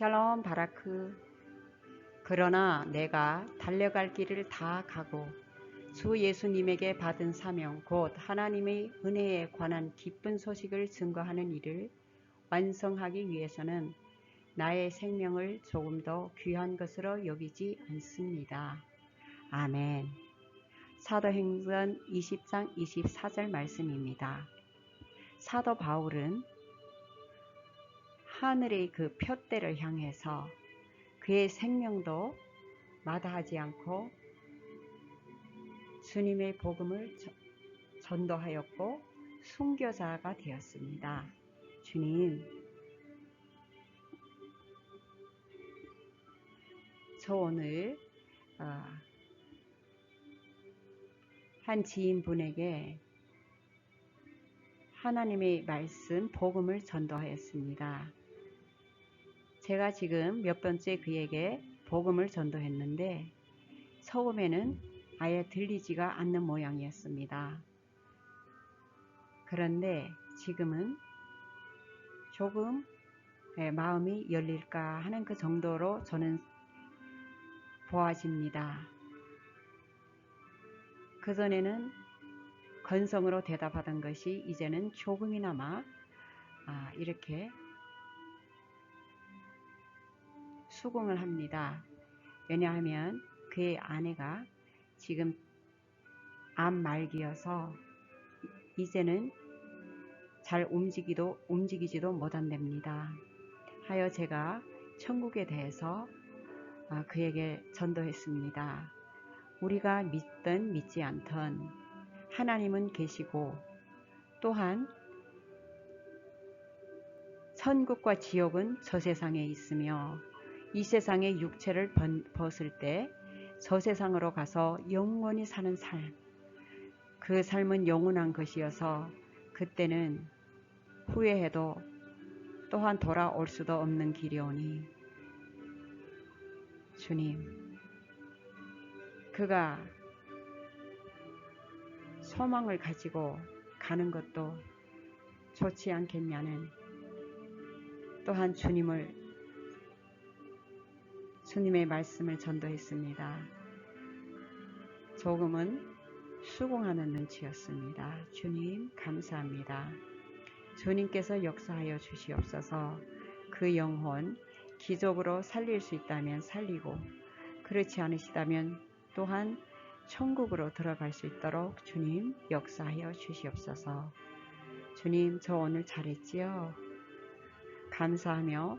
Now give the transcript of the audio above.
샬롬 바라크. 그러나 내가 달려갈 길을 다 가고 주 예수님에게 받은 사명 곧 하나님의 은혜에 관한 기쁜 소식을 증거하는 일을 완성하기 위해서는 나의 생명을 조금 더 귀한 것으로 여기지 않습니다. 아멘. 사도행전 20장 24절 말씀입니다. 사도 바울은 하늘의 그 표대를 향해서 그의 생명도 마다하지 않고 주님의 복음을 전도하였고 순교자가 되었습니다. 주님, 저 오늘 어, 한 지인분에게 하나님의 말씀, 복음을 전도하였습니다. 제가 지금 몇 번째 그에게 복음을 전도했는데 처음에는 아예 들리지가 않는 모양이었습니다. 그런데 지금은 조금 예, 마음이 열릴까 하는 그 정도로 저는 보아집니다. 그전에는 건성으로 대답하던 것이 이제는 조금이나마 아, 이렇게 수긍을 합니다. 왜냐하면 그의 아내가 지금 암 말기여서 이제는 잘 움직이도 움직이지도 못한답니다. 하여 제가 천국에 대해서 아, 그에게 전도했습니다. 우리가 믿든 믿지 않든 하나님은 계시고 또한 천국과 지옥은 저 세상에 있으며 이 세상의 육체를 벗을 때 저 세상으로 가서 영원히 사는 삶. 그 삶은 영원한 것이어서 그때는 후회해도 또한 돌아올 수도 없는 길이오니 주님 그가 소망을 가지고 가는 것도 좋지 않겠냐는 또한 주님을 주님의 말씀을 전도했습니다. 조금은 수긍하는 눈치였습니다. 주님 감사합니다. 주님께서 역사하여 주시옵소서 그 영혼 기적으로 살릴 수 있다면 살리고 그렇지 않으시다면 또한 천국으로 들어갈 수 있도록 주님 역사하여 주시옵소서. 주님 저 오늘 잘했지요? 감사하며